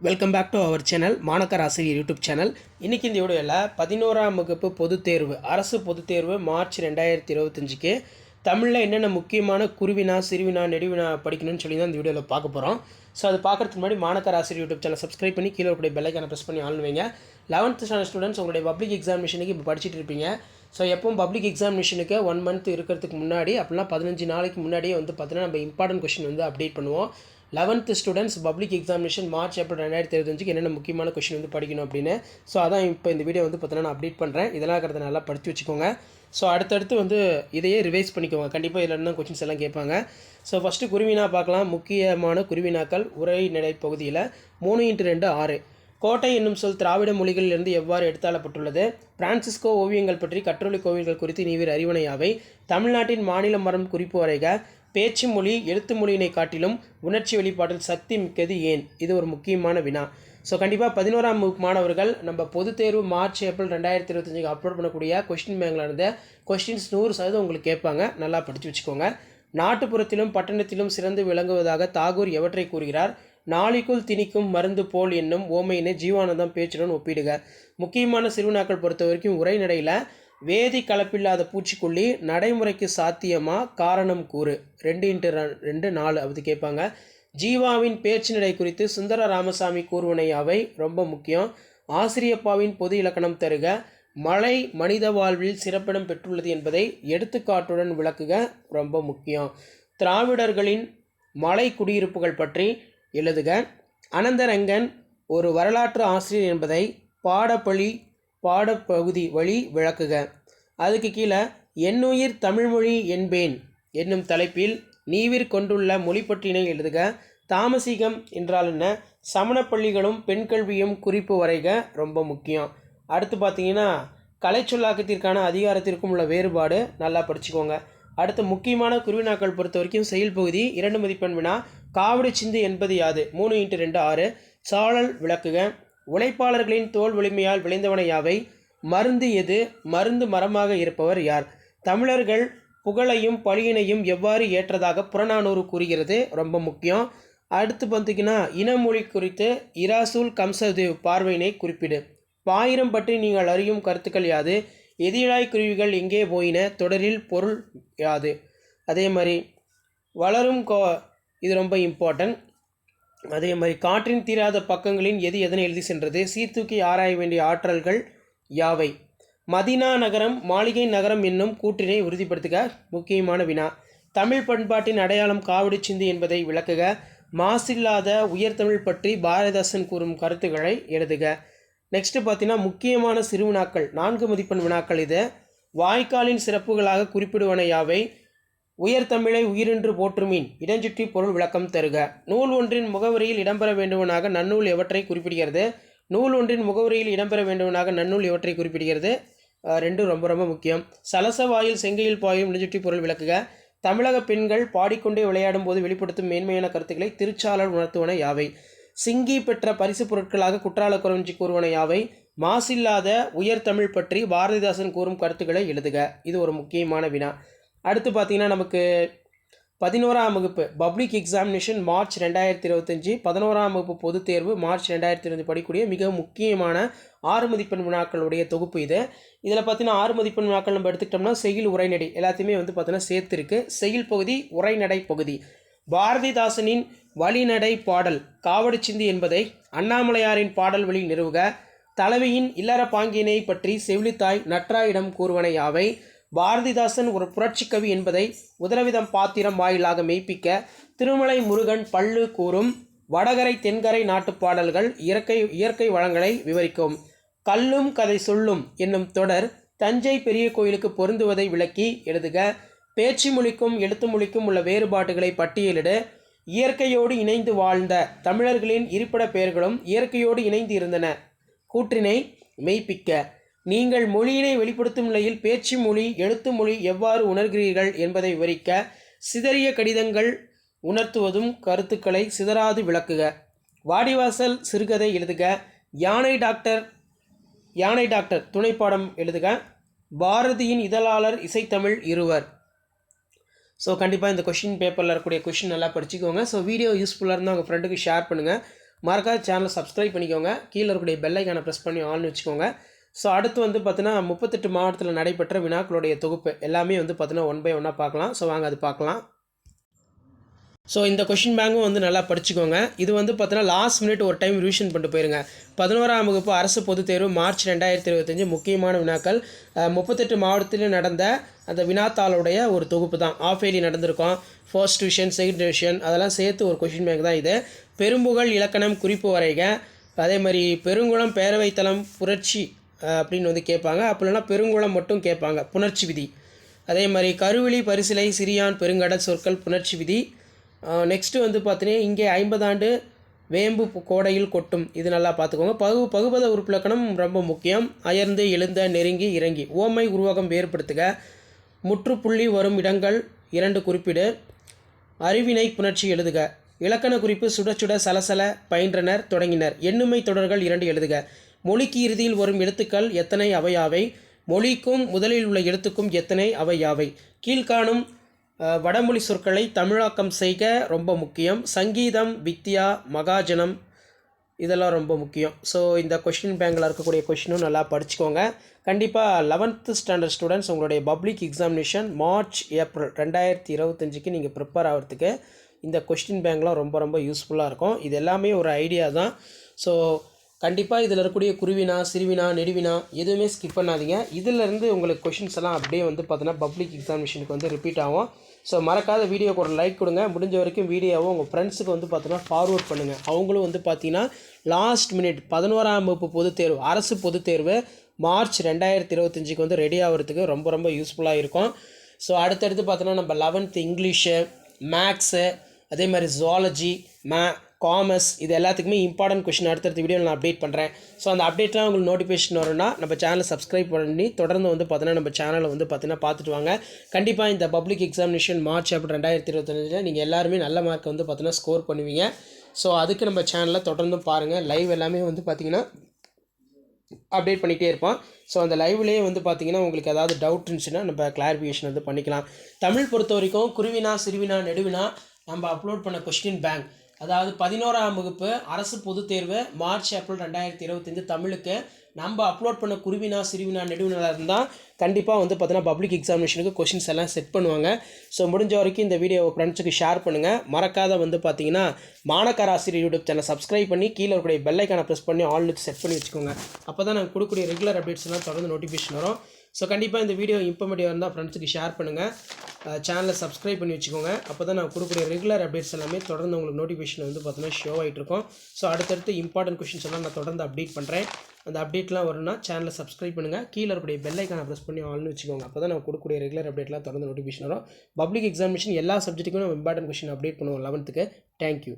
Welcome back to our channel Manakkar Asiriyar YouTube channel இன்றைக்கி இந்த வீடியோவில் பதினோராம் வகுப்பு பொதுத் தேர்வு அரசு பொதுத் தேர்வு மார்ச் ரெண்டாயிரத்தி இருபத்தஞ்சிக்கு தமிழில் என்னென்ன முக்கியமான குருவினா சிறுவினா நெடுவினா படிக்கணும்னு சொல்லி தான் இந்த வீடியோவில் பார்க்க போகிறோம் ஸோ அது பார்க்குறதுக்கு முன்னாடி மாணக்கர் ஆசிரியர் யூடியூப் சேனல் சப்ஸ்கிரைப் பண்ணி கீழே இருக்கக்கூடிய பெல்லைக்கான ப்ரெஸ் பண்ணி ஆளுவீங்க வைங்க. லெவன்த் ஸ்டாண்டர்ட் ஸ்டூடெண்ட்ஸ் உங்களுடைய பப்ளிக் எக்ஸாமினேஷனுக்கு இப்போ படிச்சுட்டு இருப்பீங்க. ஸோ எப்பவும் பப்ளிக் எக்ஸாமினேஷனுக்கு ஒன் மந்த் இருக்கிறதுக்கு முன்னாடி அப்படின்னா பதினஞ்சு நாளைக்கு முன்னாடியே வந்து பார்த்தீங்கன்னா நம்ம இம்பார்ட்டன்ட் கொஷின் வந்து அப்டேட் பண்ணுவோம். Eleventh students public examination March April ரெண்டாயிரத்தி இருபத்தஞ்சுக்கு என்னென்ன முக்கியமான கொஷின் வந்து படிக்கணும் அப்படின்னு. ஸோ அதான் இப்போ இந்த வீடியோ வந்து பார்த்தீங்கன்னா நான் அப்டேட் பண்ணுறேன் இதெல்லாம் இருக்கிறத நல்லா படித்து வச்சுக்கோங்க. ஸோ அடுத்தடுத்து வந்து இதையே ரிவைஸ் பண்ணிக்கோங்க. கண்டிப்பாக இதில் இருந்தால் கொஷின்ஸ் எல்லாம் கேட்பாங்க. ஸோ ஃபஸ்ட்டு குருவினா பார்க்கலாம். முக்கியமான குருவினாக்கள் உரைநடை பகுதியில் மூணு இன்ட்டு ரெண்டு ஆறு. கோட்டை என்னும் சொல் திராவிட மொழிகளிலிருந்து எவ்வாறு எடுத்தாளப்பட்டுள்ளது? பிரான்சிஸ்கோ ஓவியங்கள் பற்றி கற்றோலி கோவில்கள் குறித்து நீவிர் அறிவுணையாவை தமிழ்நாட்டின் மாநில மரம் குறிப்பு வரைக. பேச்சு மொழி எழுத்து மொழியினை காட்டிலும் உணர்ச்சி வெளிப்பாட்டில் சக்தி மிக்கது ஏன்? இது ஒரு முக்கியமான வினா. ஸோ கண்டிப்பாக பதினோராம் வகுப்பு மாணவர்கள் நம்ம பொதுத் தேர்வு மார்ச் ஏப்ரல் ரெண்டாயிரத்தி இருபத்தஞ்சுக்கு அப்லோட் பண்ணக்கூடிய கொஸ்டின் பேங்கில் இருந்த கொஸ்டின்ஸ் நூறு சதவீதம் உங்களுக்கு கேட்பாங்க. நல்லா படித்து வச்சுக்கோங்க. நாட்டுப்புறத்திலும் பட்டணத்திலும் சிறந்து விளங்குவதாக தாகூர் எவற்றை கூறுகிறார்? நாளைக்குள் திணிக்கும் மருந்து போல் என்னும் ஓமையினை ஜீவானந்தம் பேச்சுடன் ஒப்பிடுக. முக்கியமான சிறுவினாக்கள் பொறுத்த வரைக்கும் உரைநடையில் வேதி கலப்பில்லாத பூச்சிக்கொல்லி நடைமுறைக்கு சாத்தியமா? காரணம் கூறு. ரெண்டு இன்ட்டு ரெண்டு நாலு அப்படி கேட்பாங்க. ஜீவாவின் பேச்சு நடை குறித்து சுந்தர ராமசாமி கூறுவனை அவை ரொம்ப முக்கியம். ஆசிரியப்பாவின் பொது இலக்கணம் தருக. மழை மனித வாழ்வில் சிறப்பிடம் பெற்றுள்ளது என்பதை எடுத்துக்காட்டுடன் விளக்குக. ரொம்ப முக்கியம். திராவிடர்களின் மலை குடியிருப்புகள் பற்றி எழுதுக. அனந்தரங்கன் ஒரு வரலாற்று ஆசிரியர் என்பதை பாடப்பழி பாடப்பகுதி வழி விளக்குக. அதுக்கு கீழே என்னுயிர் தமிழ்மொழி என்பேன் என்னும் தலைப்பில் நீவிர் கொண்டுள்ள மொழி பற்றினை எழுதுக. தாமசிகம் என்றால் என்ன? சமணப்பள்ளிகளும் பெண் கல்வியும் குறிப்பு வரைக ரொம்ப முக்கியம். அடுத்து பார்த்தீங்கன்னா கலைச்சொல்லாக்கத்திற்கான அதிகாரத்திற்கும் உள்ள வேறுபாடு நல்லா படிச்சுக்கோங்க. அடுத்து முக்கியமான குருவினாக்கள் பொறுத்த வரைக்கும் செயல் பகுதி இரண்டு மதிப்பெண் வினா காவடி சிந்து என்பது யாது? மூணு இன்ட்டு ரெண்டு ஆறு. சாழல் விளக்குக. உழைப்பாளர்களின் தோல் வலிமையால் விளைந்தவன யாவை? மருந்து எது? மருந்து மரமாக இருப்பவர் யார்? தமிழர்கள் புகழையும் பழியினையும் எவ்வாறு ஏற்றதாக புறநானூறு கூறுகிறது? ரொம்ப முக்கியம். அடுத்து பார்த்தீங்கன்னா இனமொழி குறித்து இராசூல் கம்சதேவ் பார்வையினை குறிப்பிடு. பாயிரம் பற்றி நீங்கள் அறியும் கருத்துக்கள் யாது? எதிராய் குருவிகள் எங்கே போயின? தொடரில் பொருள் யாது? அதே மாதிரி வளரும் கோ இது ரொம்ப இம்பார்ட்டன்ட் அதே மாதிரி காற்றின் தீராத பக்கங்களின் எது எதனை எழுதி சென்றது? சீர்தூக்கி ஆராய வேண்டிய ஆற்றல்கள் யாவை? மதினா நகரம் மாளிகை நகரம் என்னும் கூற்றினை உறுதிப்படுத்துக. முக்கியமான வினா. தமிழ் பண்பாட்டின் அடையாளம் காவடி சிந்து என்பதை விளக்குக. மாசில்லாத உயர்தமிழ் பற்றி பாரதிதாசன் கூறும் கருத்துக்களை எழுதுக. நெக்ஸ்ட்டு பார்த்தீங்கன்னா முக்கியமான சிறு வினாக்கள். நான்கு மதிப்பெண் வினாக்கள் இது. வாய்க்காலின் சிறப்புகளாக குறிப்பிடுவன யாவை? உயர்தமிழை உயிரென்று போற்றுமீன். இடஞ்சுற்றி பொருள் விளக்கம் தருக. நூல் ஒன்றின் முகவரியில் இடம்பெற வேண்டுவனாக நன்னூல் எவற்றை குறிப்பிடுகிறது? நூல் ஒன்றின் முகவரியில் இடம்பெற வேண்டுவனாக நன்னூல் எவற்றை குறிப்பிடுகிறது? ரெண்டும் ரொம்ப ரொம்ப முக்கியம். சலச வாயில் செங்கையில் பாயும் இடஞ்சுற்றி பொருள் விளக்குக. தமிழக பெண்கள் பாடிக்கொண்டே விளையாடும் போது வெளிப்படுத்தும் மேன்மையான கருத்துக்களை திருச்சாளர் உணர்த்துவன யாவை? சிங்கி பெற்ற பரிசு பொருட்களாக குற்றால குறைஞ்சி கூறுவன யாவை? மாசில்லாத உயர் தமிழ் பற்றி பாரதிதாசன் கூறும் கருத்துக்களை எழுதுக. இது ஒரு முக்கியமான வினா. அடுத்து பார்த்தீங்கன்னா நமக்கு பதினோராம் வகுப்பு பப்ளிக் எக்ஸாமினேஷன் மார்ச் ரெண்டாயிரத்தி இருபத்தஞ்சி பதினோராம் வகுப்பு பொதுத் தேர்வு மார்ச் ரெண்டாயிரத்தி இருபது படிக்கூடிய மிக முக்கியமான ஆறு மதிப்பெண் வினாக்களுடைய தொகுப்பு இது. இதில் பார்த்தீங்கன்னா ஆறு மதிப்பெண் வினாக்கள் நம்ம எடுத்துக்கிட்டோம்னா செயில் உரைநடை எல்லாத்தையுமே வந்து பார்த்தீங்கன்னா சேர்த்துருக்கு. செயில் பகுதி உரைநடை பகுதி. பாரதிதாசனின் வழிநடை பாடல் காவடி சிந்தி என்பதை அண்ணாமலையாரின் பாடல் வழி நிறுவுக. தலைவியின் இல்லற பாங்கினை பற்றி செவிலித்தாய் நற்றாயிடம் கூறுவனை யாவை? பாரதிதாசன் ஒரு புரட்சிக்கவி என்பதை உதரவிதம் பாத்திரம் வாயிலாக மெய்ப்பிக்க திருமலை முருகன் பள்ளு கூறும் வடகரை தென்கரை நாட்டுப் பாடல்கள் இயற்கை இயற்கை வளங்களை விவரிக்கும். கல்லும் கதை சொல்லும் என்னும் தொடர் தஞ்சை பெரிய கோயிலுக்கு பொருந்துவதை விளக்கி எழுதுக. பேச்சு மொழிக்கும் எழுத்து மொழிக்கும் உள்ள வேறுபாடுகளை பட்டியலிட. இயற்கையோடு இணைந்து வாழ்ந்த தமிழர்களின் இருப்பிட பெயர்களும் இயற்கையோடு இணைந்து இருந்தன. கூற்றினை மெய்ப்பிக்க. நீங்கள் மொழியினை வெளிப்படுத்தும் நிலையில் பேச்சு மொழி எழுத்து மொழி எவ்வாறு உணர்கிறீர்கள் என்பதை விவரிக்க சிதறிய கடிதங்கள் உணர்த்துவதும் கருத்துக்களை சிதறாது விளக்குக. வாடிவாசல் சிறுகதை எழுதுக. யானை டாக்டர் யானை டாக்டர் துணைப்பாடம் எழுதுக. பாரதியின் இதழாளர் இசைத்தமிழ் இருவர். ஸோ கண்டிப்பாக இந்த கொஷின் பேப்பரில் இருக்கக்கூடிய கொஷின் நல்லா படிச்சுக்கோங்க. ஸோ வீடியோ யூஸ்ஃபுல்லாக இருந்தால் உங்கள் ஃப்ரெண்டுக்கு ஷேர் பண்ணுங்கள் மறக்காத சேனலை சப்ஸ்கிரைப் பண்ணிக்கோங்க. கீழே இருக்கக்கூடிய பெல்லைக்கான ப்ரெஸ் பண்ணி ஆன் வச்சுக்கோங்க. ஸோ அடுத்து வந்து பார்த்தீங்கன்னா முப்பத்தெட்டு மாவட்டத்தில் நடைபெற்ற வினாக்களுடைய தொகுப்பு. எல்லாமே வந்து பார்த்தீங்கன்னா ஒன் பை ஒன்னாக பார்க்கலாம். ஸோ வாங்க அது பார்க்கலாம். ஸோ இந்த கொஷின் பேங்கும் வந்து நல்லா படிச்சுக்கோங்க. இது வந்து பார்த்தீங்கன்னா லாஸ்ட் மினிட் ஒரு டைம் ரிவிஷன் பண்ணிட்டு போயிருங்க. பதினோராம் வகுப்பு அரசு பொதுத் தேர்வு மார்ச் ரெண்டாயிரத்தி இருபத்தஞ்சு முக்கியமான வினாக்கள். முப்பத்தெட்டு மாவட்டத்திலும் நடந்த அந்த வினாத்தாளுடைய ஒரு தொகுப்பு தான். ஆஃப் இயர்லி நடந்திருக்கும். ஃபர்ஸ்ட் டிவிஷன் செகண்ட் டிவிஷன் அதெல்லாம் சேர்த்து ஒரு கொஷின் பேங்க் தான் இது. பெரும்புகழ் இலக்கணம் குறிப்பு வரைக. அதே மாதிரி பெருங்குளம் பேரவைத்தளம் புரட்சி அப்படின்னு வந்து கேட்பாங்க. அப்போ இல்லைனா பெருங்குளம் மட்டும் கேட்பாங்க. புணர்ச்சி விதி. அதே மாதிரி கருவிழி பரிசிலை சிறியான் பெருங்கடல் சொற்கள் புணர்ச்சி விதி. நெக்ஸ்ட்டு வந்து பார்த்தீங்கன்னா இங்கே ஐம்பதாண்டு வேம்பு கோடையில் கொட்டும். இது நல்லா பார்த்துக்கோங்க. பகு பகுபத உறுப்பிலக்கணம் ரொம்ப முக்கியம். அயர்ந்து எழுந்த நெருங்கி இறங்கி. ஓமை உருவகம் வேறுபடுத்துக. முற்றுப்புள்ளி வரும் இடங்கள் இரண்டு குறிப்பிடு. அறிவினை புணர்ச்சி எழுதுக. இலக்கண குறிப்பு சுட சுட சலசல பயின்றனர் தொடங்கினர். எண்ணுமை தொடர்கள் இரண்டு எழுதுக. மொழிக்கு இறுதியில் வரும் எழுத்துக்கள் எத்தனை அவையாவை மொழிக்கும் முதலில் உள்ள எழுத்துக்கும் எத்தனை அவையாவை கீழ்காணும் வடமொழி சொற்களை தமிழாக்கம் செய்க ரொம்ப முக்கியம். சங்கீதம் வித்யா மகாஜனம் இதெல்லாம் ரொம்ப முக்கியம். ஸோ இந்த கொஷின் பேங்கில் இருக்கக்கூடிய கொஷினும் நல்லா படிச்சுக்கோங்க. கண்டிப்பாக லெவன்த்து ஸ்டாண்டர்ட் ஸ்டூடெண்ட்ஸ் உங்களுடைய பப்ளிக் எக்ஸாமினேஷன் மார்ச் ஏப்ரல் ரெண்டாயிரத்தி இருபத்தஞ்சிக்கு நீங்கள் ப்ரிப்பேர் ஆகிறதுக்கு இந்த கொஸ்டின் பேங்க்லாம் ரொம்ப ரொம்ப யூஸ்ஃபுல்லாக இருக்கும். இது எல்லாமே ஒரு ஐடியா தான். ஸோ கண்டிப்பாக இதில் இருக்கக்கூடிய குருவினா சிறுவினா நெடுவினா எதுவுமே ஸ்கிப் பண்ணாதீங்க. இதிலேருந்து உங்களுக்கு கொஷின்ஸ் எல்லாம் அப்படியே வந்து பார்த்தீங்கன்னா பப்ளிக் எக்ஸாமினேஷனுக்கு வந்து ரிப்பீட் ஆகும். ஸோ மறக்காத வீடியோக்கு ஒரு லைக் கொடுங்க. முடிஞ்ச வரைக்கும் வீடியோவை உங்கள் ஃப்ரெண்ட்ஸுக்கு வந்து பார்த்தீங்கன்னா ஃபார்வர்ட் பண்ணுங்கள் அவங்களும் வந்து பார்த்தீங்கன்னா லாஸ்ட் மினிட் பதினோராம் வகுப்பு பொதுத் தேர்வு அரசு பொதுத் தேர்வு மார்ச் ரெண்டாயிரத்தி இருபத்தஞ்சிக்கு வந்து ரெடி ஆகிறதுக்கு ரொம்ப ரொம்ப யூஸ்ஃபுல்லாக இருக்கும். ஸோ அடுத்தடுத்து பார்த்தோன்னா நம்ம லெவன்த்து இங்கிலீஷு மேக்ஸு அதே மாதிரி ஜுவாலஜி மே காமர்ஸ் இது எல்லாத்துக்குமே இம்பார்ட்டன்ட் கொஷின் அடுத்தடுத்த வீடியோவில் நான் அப்டேட் பண்ணுறேன் ஸோ அந்த அப்டேட்லாம் உங்களுக்கு நோட்டிஃபிகேஷன் வரும்னா நம்ம சேனலை சப்ஸ்கிரைப் பண்ணி தொடர்ந்து வந்து பார்த்தீங்கன்னா நம்ம சேனலை வந்து பார்த்தீங்கன்னா பார்த்துட்டு வாங்க. கண்டிப்பாக இந்த பப்ளிக் எக்ஸாமினேஷன் மார்ச் அப்படி ரெண்டாயிரத்தி இருபத்தஞ்சில் நீங்கள் எல்லாருமே நல்ல மார்க் வந்து பார்த்தீங்கன்னா ஸ்கோர் பண்ணுவீங்க. ஸோ அதுக்கு நம்ம சேனலை தொடர்ந்து பாருங்கள் லைவ் எல்லாமே வந்து பார்த்திங்கன்னா அப்டேட் பண்ணிகிட்டே இருப்போம். ஸோ அந்த லைவ்லேயே வந்து பார்த்தீங்கன்னா உங்களுக்கு ஏதாவது டவுட் இருந்துச்சுன்னா நம்ம கிளாரிஃபிகேஷன் வந்து பண்ணிக்கலாம். தமிழ் பொறுத்த வரைக்கும் குருவினா சிறுவினா நெடுவினா நம்ம அப்லோட் பண்ண கொஸ்டின் பேங்க் அதாவது பதினோராம் வகுப்பு அரசு பொதுத் தேர்வு மார்ச் ஏப்ரல் ரெண்டாயிரத்தி இருபத்தஞ்சு தமிழுக்கு நம்ம அப்லோட் பண்ண குருவினா சிறுவினா நெடுவினாக இருந்தால் கண்டிப்பாக வந்து பார்த்தீங்கன்னா பப்ளிக் எக்ஸாமினேஷனுக்கு கொஷின்ஸ் எல்லாம் செட் பண்ணுவாங்க. ஸோ முடிஞ்ச வரைக்கும் இந்த வீடியோவை ஃப்ரெண்ட்ஸுக்கு ஷேர் பண்ணுங்கள் மறக்காத வந்து பார்த்தீங்கன்னா மாணக்கர் ஆசிரியர் யூடியூப் சேனல் சப்ஸ்கிரைப் பண்ணி கீழே இருக்கக்கூடிய பெல்லைக்கான ப்ரெஸ் பண்ணி ஆல் செட் பண்ணி வச்சுக்கோங்க. அப்போ தான் நாங்கள் கொடுக்கக்கூடிய ரெகுலர் அப்டேட்ஸ் எல்லாம் தொடர்ந்து நோட்டிஃபிகேஷன் வரும். ஸோ கண்டிப்பாக இந்த வீடியோ இம்ப்ளிமெண்டிவாக இருந்தால் ஃப்ரெண்ட்ஸுக்கு ஷேர் பண்ணுங்கள் சேனலை சப்ஸ்கிரைப் பண்ணி வச்சுக்கோங்க. அப்போ தான் நான் கொடுக்குற ரெகுலர் அப்டேட்ஸ் எல்லாமே தொடர்ந்து உங்களுக்கு நோட்டிஃபிகேஷன் வந்து பார்த்தீங்கன்னா ஷோ ஆகிட்டு இருக்கும். ஸோ அடுத்தடுத்து இம்பார்ட்டன்ட் கொஷின்ஸ் எல்லாம் நான் தொடர்ந்து அப்டேட் பண்ணுறேன் அந்த அப்டேட்லாம் வரும்னா சேனலை சப்ஸ்கிரைப் பண்ணுங்கள் கீழே இருக்கக்கூடிய பெல் ஐக்கான ப்ரெஸ் பண்ணி ஆல்னு வச்சுக்கோங்க. அப்போ தான் நான் கொடுக்கக்கூடிய ரெகுலர் அப்டேட்லாம் தொடர்ந்து நோட்டிஃபிகேஷன் வரும். பப்ளிக் எக்ஸாமினேஷன் எல்லா சப்ஜெக்ட்டுக்கும் நம்ம இம்பார்ட்டன்ட் கொஷின் அப்டேட் பண்ணுவோம் லெவன்த்துக்கு தேங்க்யூ